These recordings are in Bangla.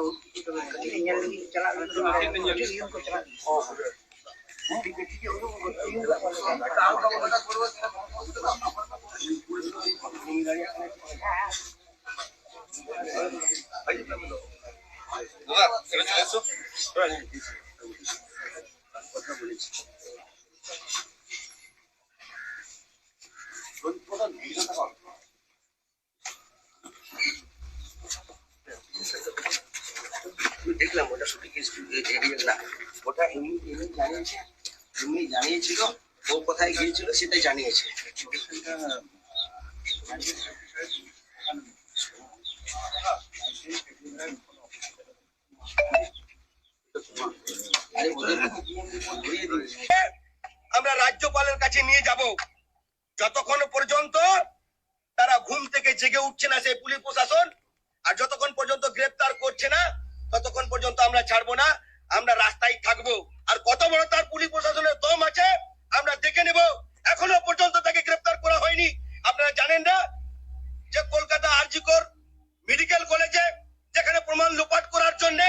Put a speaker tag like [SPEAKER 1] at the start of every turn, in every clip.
[SPEAKER 1] daw katingal chala yung ko chala কথা বলেছি
[SPEAKER 2] দেখলাম, ওটা সঠিক এরিয়া না। ওটা এমনি এমনি জানিয়েছে, এমনি জানিয়েছিল, ও কোথায় গিয়েছিল সেটাই জানিয়েছে।
[SPEAKER 3] আমরা রাজ্যপালের কাছে নিয়ে যাব। যতক্ষণ পর্যন্ত তারা ঘুম থেকে জেগে উঠছে না সেই পুলিশ প্রশাসন, আর যতক্ষণ পর্যন্ত গ্রেপ্তার করছে না ততক্ষণ পর্যন্ত আমরা ছাড়বো না, আমরা রাস্তায় থাকব। আর কত বড় তার পুলিশ প্রশাসনের দম আছে, আমরা দেখে নেব। এখনও পর্যন্ত তাকে গ্রেপ্তার করা হয়নি। আপনারা জানেন না যে কলকাতা আরজিকর মেডিকেল কলেজে যেখানে প্রমাণ লোপাট করার জন্য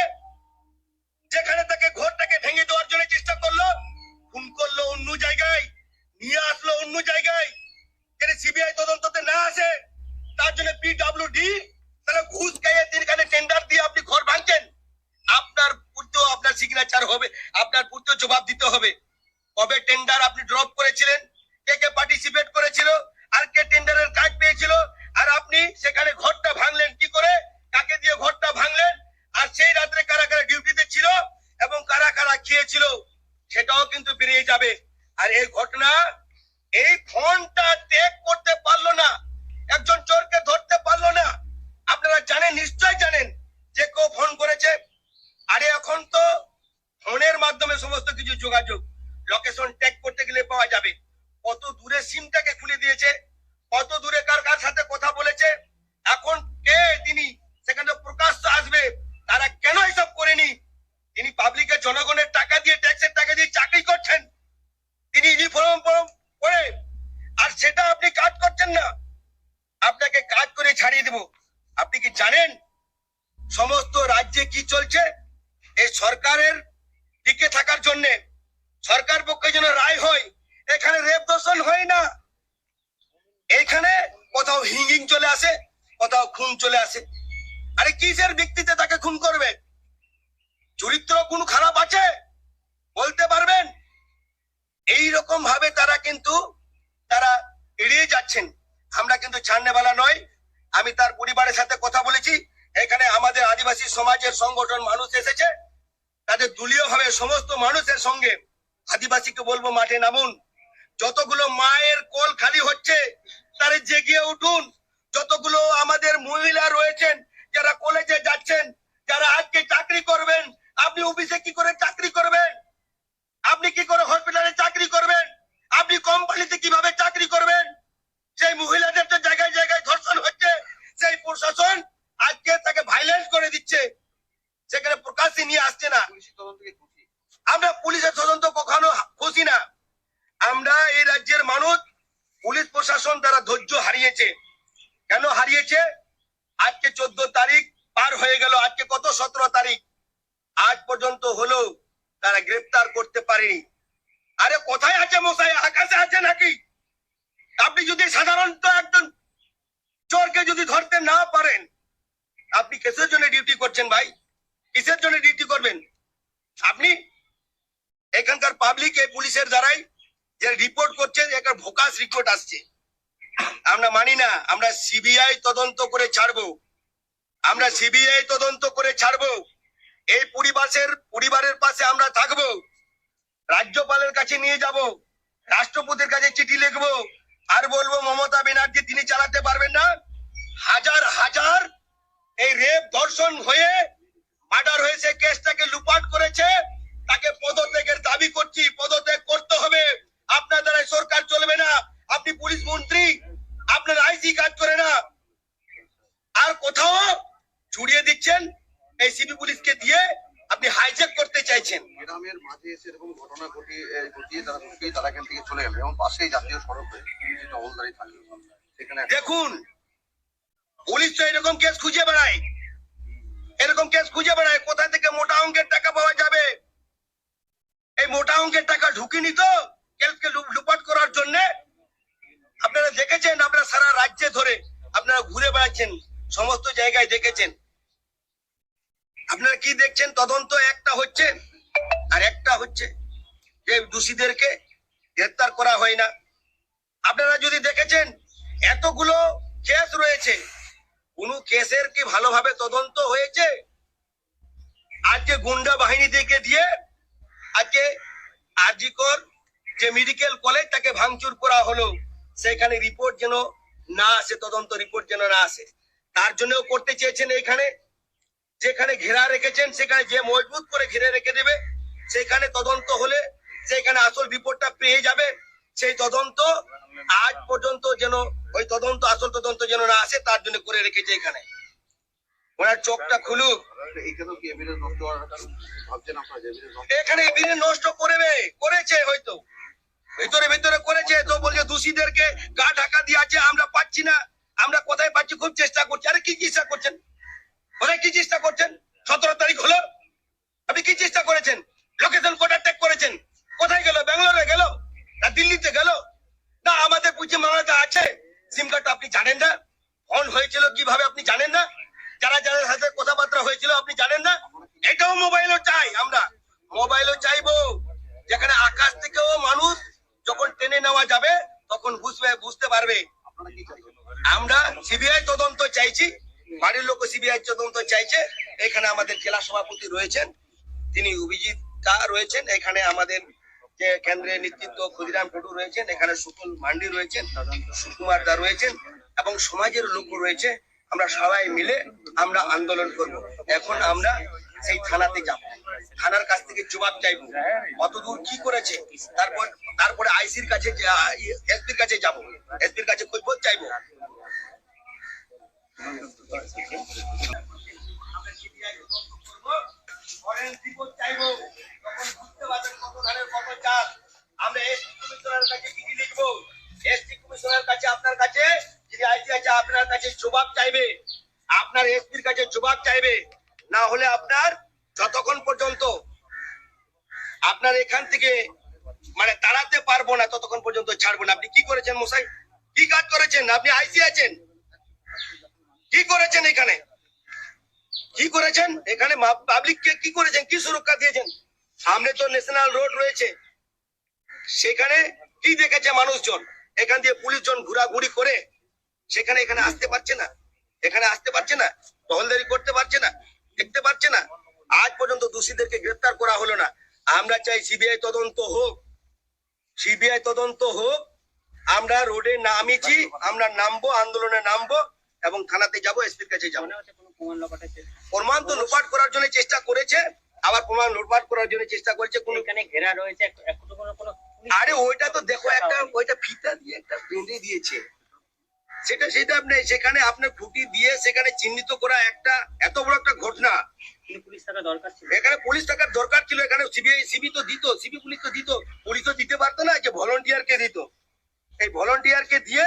[SPEAKER 3] যেখানে তাকে ঘরটাকে ভেঙে দেওয়ার জন্য চেষ্টা করল, খুন করল অন্য জায়গায়, নিয়ে আসলো অন্য জায়গায়। যেটা সিবিআই তদন্ততে না আসে, তার জন্য পিডব্লিউডি তাহলে ঘুষ খাইয়ে তিনখানে টেন্ডার দিয়ে আপনি ঘর ভাঙছেন। আপনার সিগনেচার হবে, আপনার পুত্র জবাব দিতে হবে। কবে টেন্ডার আপনি ড্রপ করেছিলেন, কে কে পার্টিসিপেট করেছিল, আর কে টেন্ডারের কাজ পেয়েছিল, আর আপনি সেখানে ঘরটা ভাঙলেন কি করে, কাকে দিয়ে ঘরটা ভাঙলেন, আর সেই রাত্রে কারা কারা ডিউটিতে ছিল এবং কারা কারা খেয়েছিল, সেটাও কিন্তু বেরিয়ে যাবে। আর এই ঘটনা, এই ফোনটা টেক করতে পারল না, একজন চোরকে ধরতে পারল না। আপনারা জানেন নিশ্চয় জানেন যে কেউ ফোন করেছে আরে এখন তো ফোনের মাধ্যমে সমস্ত কিছু যোগাযোগ লোকেশন ট্যাগ করতে গেলে পাওয়া যাবে। কত দূরে সিমটাকে খুলে দিয়েছে, কত দূরে কার কার সাথে কথা বলেছে, এখন কে তিনি? সেখানে প্রকাশ্য আসবে, তারা কেন এসব করেনি তিনি পাবলিকের জনগণের টাকা দিয়ে ট্যাক্সের টাকা দিয়ে চাকরি করছেন তিনি ইউনিফর্ম পরে আর সেটা আপনি কাজ করছেন না আপনাকে কাজ করে ছাড়িয়ে দেব আপনি কি জানেন সমস্ত রাজ্যে কি চলছে এই সরকারের টিকে থাকার জন্য সরকার পক্ষে যেন রায় হয়, এখানে রেপ দর্শন হয় না। এখানে কোথাও হিঙ্গিং চলে আসে, কোথাও খুন চলে আসে। আরে কিসের ভিত্তিতে তাকে খুন করবে? চরিত্র কোন খারাপ আছে? বলতে পারবেন? এই রকম ভাবে তারা কিন্তু তারা এড়িয়ে যাচ্ছেন। আমরা কিন্তু ছাড়নেওয়ালা নয় আমি তার পরিবারের সাথে কথা বলেছি। এখানে আমাদের আদিবাসী সমাজের সংগঠন মানুষ এসেছে। তাদের দলীয় ভাবে সমস্ত মানুষের সঙ্গে আদিবাসীকে বলব মাঠে নামুন। যতগুলো মায়ের কোল খালি হচ্ছে, তারা জেগে উঠুন। যতগুলো আমাদের মহিলা রয়েছেন, যারা কলেজে যাচ্ছেন, যারা আজকে চাকরি করবেন, আপনি অফিসে কি করে চাকরি করবেন? আপনি কি করে হসপিটালে চাকরি করবেন? আপনি কোম্পানিতে কীভাবে চাকরি করবেন সেই মহিলাদের তো জায়গায় জায়গায় ধর্ষণ হচ্ছে সেই প্রশাসন আজকে তাকে ভাইলেন্স করে দিচ্ছে সেখানে প্রকাশ্যে নিয়ে আসছে না আমরা পুলিশের তদন্ত কখনো খুশি না আমরা এই রাজ্যের মানুষ পুলিশ প্রশাসন তারা ধৈর্য হারিয়েছে। কেন হারিয়েছে? আজকে চোদ্দ তারিখ পার হয়ে গেল। আজকে কত? সতেরো তারিখ। আজ পর্যন্ত হলো তারা গ্রেপ্তার করতে পারেনি। আরে কোথায় আছে মশাই? আকাশে আছে নাকি? আপনি যদি সাধারণত একজন চোরকে যদি ধরতে না পারেন, আপনি কিসের জন্য ডিউটি করছেন ভাই? কিসের জন্য ডিউটি করবেন? আপনি এখানকার পাবলিক এই পুলিশের দ্বারাই যে রিপোর্ট করছে একটা ভোকাস রিপোর্ট আসছে। আমরা মানি না, আমরা সিবিআই তদন্ত করে ছাড়বো। আমরা সিবিআই তদন্ত করে ছাড়বো। এই পরিবারের পরিবারের পাশে আমরা থাকব। রাজ্যপালের কাছে নিয়ে যাব। রাষ্ট্রপতির কাছে চিঠি লিখব। আর বলব, মমতা ব্যানার্জি, তিনি চালাতে পারবেন না। হাজার হাজার এই রেপ ধর্ষণ হয়ে, মার্ডার হয়েছে কেসটাকে লুপাট করেছে। গুটিয়ে দেখুন, পুলিশ
[SPEAKER 4] তো এরকম কেস খুঁজে বেড়ায়। এরকম কেস খুঁজে বেড়ায়, কোথা থেকে
[SPEAKER 3] মোটা অঙ্কের টাকা পাওয়া যাবে? এই মোটা অঙ্কের টাকা ঢুকিনি তো কেসকে লুপাট করার জন্য? আপনারা দেখেছেন, আপনারা সারা রাজ্যে ধরে আপনারা ঘুরে বেড়াচ্ছেন, সমস্ত জায়গায় দেখেছেন। আপনারা কি দেখছেন? তদন্ত একটা হচ্ছে আর একটা হচ্ছে। যে দোষীদেরকে গ্রেপ্তার করা হয় না। আপনারা যদি দেখেছেন, এতগুলো কেস রয়েছে। কোন কেসের কি ভালোভাবে তদন্ত হয়েছে? আজকে গুন্ডা বাহিনী থেকে দিয়ে আজকে আজিকর যে মেডিকেল কলেজ তাকে ভাঙচুর করা হলো। সেখানে রিপোর্ট যেন না আসে, তদন্ত রিপোর্ট যেন না আসে। তার জন্যও করতে চেয়েছেন এখানে। যেখানে ঘেরা রেখেছেন, সেখানে যে মজবুত করে ঘিরে রেখে দেবে, সেখানে তদন্ত হলে সেখানে আসল রিপোর্টটা পেয়ে যাবে, সেই তদন্ত আজ পর্যন্ত যেন, ওই তদন্ত, আসল তদন্ত যেন না আসে, তার জন্য করে রেখেছে এখানে। ওনার চোখটা খুলুক।
[SPEAKER 4] এইখানেও কি এভিডেন্স নষ্ট
[SPEAKER 3] এখানে করবে, করেছে হয়তো। ভিতরে ভিতরে করেছে, তো বলছে দোষীদেরকে গা ঢাকা দিয়ে আছে আমরা পাচ্ছি না। আমরা কোথায় পাচ্ছি খুব চেষ্টা করছি। আরে, কি চেষ্টা করছেন? কোথায় কি চেষ্টা করছেন? সতেরো তারিখ হলো? আপনি কি চেষ্টা করেছেন লোকেশন কোটা ট্যাগ করেছেন কোথায় গেল ব্যাঙ্গালোরে গেল না দিল্লিতে গেল না আমাদের পশ্চিম বাংলাতে আছে সিম কার্ড আপনি জানেন না? ফোন হয়েছিল কীভাবে আপনি জানেন না? যারা যাদের সাথে কথাবার্তা হয়েছিল আপনি জানেন না? এটাও মোবাইলও চাই আমরা। মোবাইলও চাইব। যেখানে আকাশ থেকেও মানুষ যখন টেনে নেওয়া যাবে, তখন বুঝবে, বুঝতে পারবে। আমরা সিবিআই তদন্ত চাইছি। বাড়ির লোক সিবিআই তদন্ত চাইছে। এখানে আমাদের জেলা সভাপতি রয়েছেন। তিনি অভিজিৎ কা রয়েছেন। এখানে আমাদের যে কেন্দ্রের নেতৃত্ব ক্ষুদিরাম টুডু রয়েছেন এখানে সুকুল মান্ডি রয়েছেন সুকুমার দা রয়েছেন এবং সমাজের লোক রয়েছে। আমরা সবাই মিলে আমরা আন্দোলন করব। এখন আমরা সেই থানাতে যাব। থানার কাছ থেকে জবাব চাইব। কতদূর কি করেছে? তারপর তারপরে আইসির কাছে এসপির কাছে যাব। এসপির কাছে কৈফত চাইব। আমরা CBI তদন্ত করব, report চাইব, তখন পারবেন কত ধানের কত চাল। আমরা ST কমিশনারের কাছে চিঠি লিখব। ST কমিশনারের কাছে আপনার কাছে যিনি IC আছে আপনার কাছে জবাব চাইবে। আপনার এসপির কাছে জবাব চাইবে। না হলে আপনার যতক্ষণ পর্যন্ত আপনার এখান থেকে মানে তাড়াতে পারব না, ততক্ষণ পর্যন্ত ছাড়বো না। আপনি কি করেছেন মশাই? কি কাজ করেছেন? আপনি আইসি আছেন? কি করেছেন এখানে? কি করেছেন? এখানে পাবলিক কে কি করেছেন? কি সুরক্ষা দিয়েছেন? সামনে তো ন্যাশনাল রোড রয়েছে। সেখানে কি দেখেছে মানুষজন? এখান দিয়ে পুলিশ জন ঘোরাঘুরি করে সেখানে এখানে আসতে পারছে না। এখানে আসতে পারছে না, টহলদারি করতে পারছে না, দেখতে পারছে না। আজ পর্যন্ত দোষীদেরকে গ্রেফতার করা হলো না। আমরা চাই সিবিআই তদন্ত হোক। সিবিআই তদন্ত হোক। আমরা রোডে নামিছি, আমরা নামবো, আন্দোলনে নামবো এবং থানাতে যাব, এসপির কাছে যাব। প্রমাণ তো লোপাট করার জন্য চেষ্টা করেছে। আবার প্রমাণ লোপাট করার জন্য চেষ্টা করছে কোন
[SPEAKER 1] এখানে ঘেরা রয়েছে এক- কোনো কোনো
[SPEAKER 3] আরে ওইটা তো দেখো একটা ওইটা ফিতা দিয়ে একটা বেঁধে দিয়েছে। সেটা সেটা আপনি সেখানে আপনার খুঁটি দিয়ে সেখানে চিহ্নিত করা একটা এত বড় একটা ঘটনা।
[SPEAKER 1] পুলিশ থাকা দরকার ছিল।
[SPEAKER 3] এখানে পুলিশ টাকার দরকার ছিল এখানে সিবিআই সিবি তো দিত সিবি পুলিশ তো দিত পুলিশ তো দিতে পারতো না যে ভলেন্টিয়ার কে দিত। এই ভলেন্টিয়ার কে দিয়ে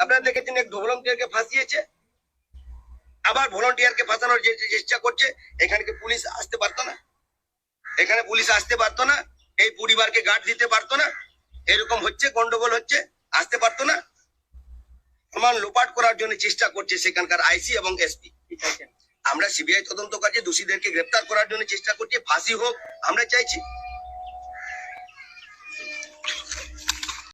[SPEAKER 3] আপনারা দেখেছেন এক ভলেন্টিয়ার কে ফাঁসিয়েছে। আবার ভলেন্টিয়ার কে ফাঁসানোর যে চেষ্টা করছে এখানে পুলিশ আসতে পারতো না। এখানে পুলিশ আসতে পারতো না এই পরিবারকে গার্ড দিতে পারতো না এরকম হচ্ছে গন্ডগোল হচ্ছে আসতে পারতো না। প্রমাণ লোপাট করার জন্য চেষ্টা করছে সেখানকার আইসি এবং এসপি। আমরা সিবিআই তদন্ত কাজে দোষীদেরকে গ্রেপ্তার করার জন্য চেষ্টা করছি ফাঁসি হোক আমরা চাইছি।